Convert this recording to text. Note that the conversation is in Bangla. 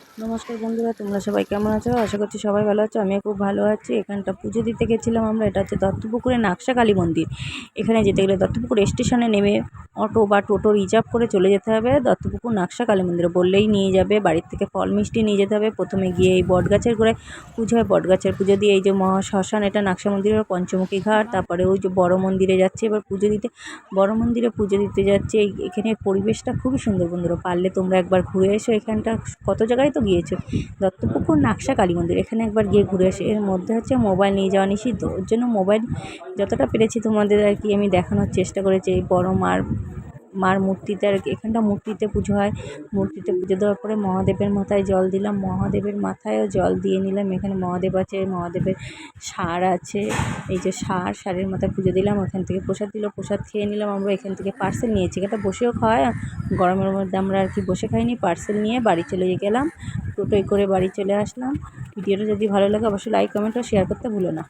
নমস্কার বন্ধুরা, তোমরা সবাই কেমন আছো? আশা করছি সবাই ভালো আছো, আমিও খুব ভালো আছি। এখানটা পুজো দিতে গেছিলাম আমরা, এটা হচ্ছে দত্তপুকুরের নাকশা কালী মন্দির। এখানে যেতে গেলে দত্তপুকুর স্টেশনে নেমে অটো বা টোটো রিজার্ভ করে চলে যেতে হবে। দত্তপুকুর নাকশা কালী মন্দিরে বললেই নিয়ে যাবে, বাড়ির থেকে ফল মিষ্টি নিয়ে যেতে হবে। প্রথমে গিয়ে এই বটগাছের গোড়ায় পুজো হয়, বটগাছের পুজো দিয়ে এই যে মহা শ্মশান এটা নাকশা মন্দিরের পঞ্চমুখী ঘাট। তারপরে ওই যে বড় মন্দিরে যাচ্ছে, এবার পুজো দিতে, বড় মন্দিরে পুজো দিতে যাচ্ছে। এই এখানের পরিবেশটা খুবই সুন্দর বন্ধুরা, পারলে তোমরা একবার ঘুরে এসো এখানটা। কত জায়গায়? তো গিয়েছো। দত্তপুকুর, নাকশা কালী মন্দির এখানে একবার গিয়ে ঘুরে আসে। এর মধ্যে হচ্ছে মোবাইল নিয়ে যাওয়া নিষিদ্ধ। ওর জন্য মোবাইল যতটা পেরেছি তোমাদের আর কি আমি দেখানোর চেষ্টা করেছি। এই বড় মার মার মূর্তিতে আর কি, এখানটা মূর্তিতে পুজো হয়। মূর্তিতে পুজো দেওয়ার পরে মহাদেবের মাথায় জল দিলাম। মহাদেবের মাথায়ও জল দিয়ে নিলাম। এখানে মহাদেব আছে, মহাদেবের সার আছে। এই যে সার, সারের মাথায় পুজো দিলাম। ওখান থেকে প্রসাদ দিল, প্রসাদ খেয়ে নিলাম। আমরা এখান থেকে পার্সেল নিয়েছি। এটা বসেও খাওয়ায়। গরমের মধ্যে আমরা আর কি বসে খাইনি। পার্সেল নিয়ে বাড়ি চলে গেলাম। টোটোয় করে বাড়ি চলে আসলাম। ভিডিওটা যদি ভালো লাগে, অবশ্যই লাইক কমেন্ট ও শেয়ার করতে ভুলো না।